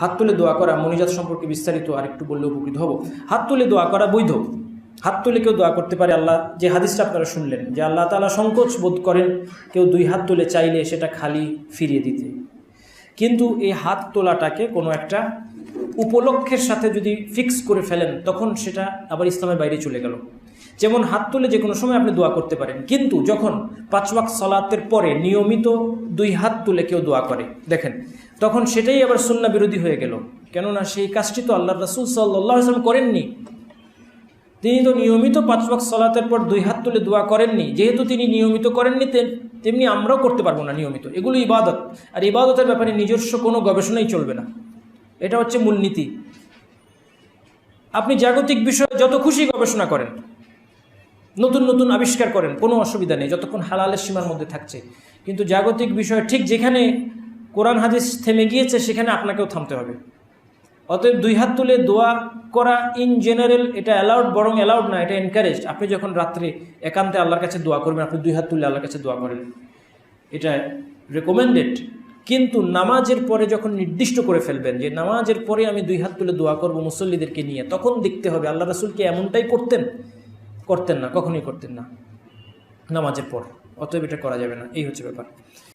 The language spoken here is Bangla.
হাত তুলে দোয়া করা, মনিজাত সম্পর্কে বিস্তারিত আর একটু বললে উপকৃত হব। হাত তুলে দোয়া করা বৈধ। হাত তুলে কেউ দোয়া করতে পারে আল্লাহ, যে হাদিসটা আপনারা শুনলেন, যে আল্লাহ তালা সংকোচ বোধ করেন, কেউ দুই হাত তুলে চাইলে সেটা খালি ফিরিয়ে দিতে। কিন্তু এই হাত তোলাটাকে কোনো একটা উপলক্ষের সাথে যদি ফিক্স করে ফেলেন, তখন সেটা আবার ইসলামের বাইরে চলে গেল। যেমন হাত তুলে যে কোনো সময় আপনি দোয়া করতে পারেন, কিন্তু যখন পাঁচ ওয়াক্ত সলাতের পরে নিয়মিত দুই হাত তুলে কেউ দোয়া করে, দেখেন, তখন সেটাই আবার সুন্না বিরোধী হয়ে গেল। কেননা সেই কাজটি তো আল্লাহ রাসুল সাল্লাহ আসলাম করেননি। তিনি তো নিয়মিত পাঁচ ওয়াক্ত সলাতের পর দুই হাত তুলে দোয়া করেননি। যেহেতু তিনি নিয়মিত করেননি তেমনি আমরাও করতে পারব না নিয়মিত। এগুলো ইবাদত। আর ইবাদতের ব্যাপারে নিজস্ব কোনো গবেষণাই চলবে না। এটা হচ্ছে মূলনীতি আপনি জাগতিক বিষয়ে যত খুশি গবেষণা করেন, নতুন নতুন আবিষ্কার করেন, কোনো অসুবিধা নেই, যতক্ষণ হালালের সীমার মধ্যে থাকছে। কিন্তু জাগতিক বিষয় ঠিক যেখানে কোরআন হাদিস থেমে গিয়েছে, সেখানে আপনাকেও থামতে হবে। অতএব দুই হাত তুলে দোয়া করা ইন জেনারেল এটা অ্যালাউড বরং অ্যালাউড না, এটা এনকারেজ আপনি যখন রাত্রে একান্তে আল্লাহর কাছে দোয়া করবেন, আপনি দুই হাত তুলে আল্লাহর কাছে দোয়া করেন। এটা রেকমেন্ডেড কিন্তু নামাজের পরে যখন নির্দিষ্ট করে ফেলবেন যে নামাজের পরে আমি দুই হাত তুলে দোয়া করব মুসল্লিদেরকে নিয়ে, তখন দেখতে হবে আল্লাহ রাসুলকে এমনটাই করতেন? করতেন না, কখনোই করতেন না। নামাজের পর, অতএব এটা করা যাবে না। এই হচ্ছে ব্যাপার।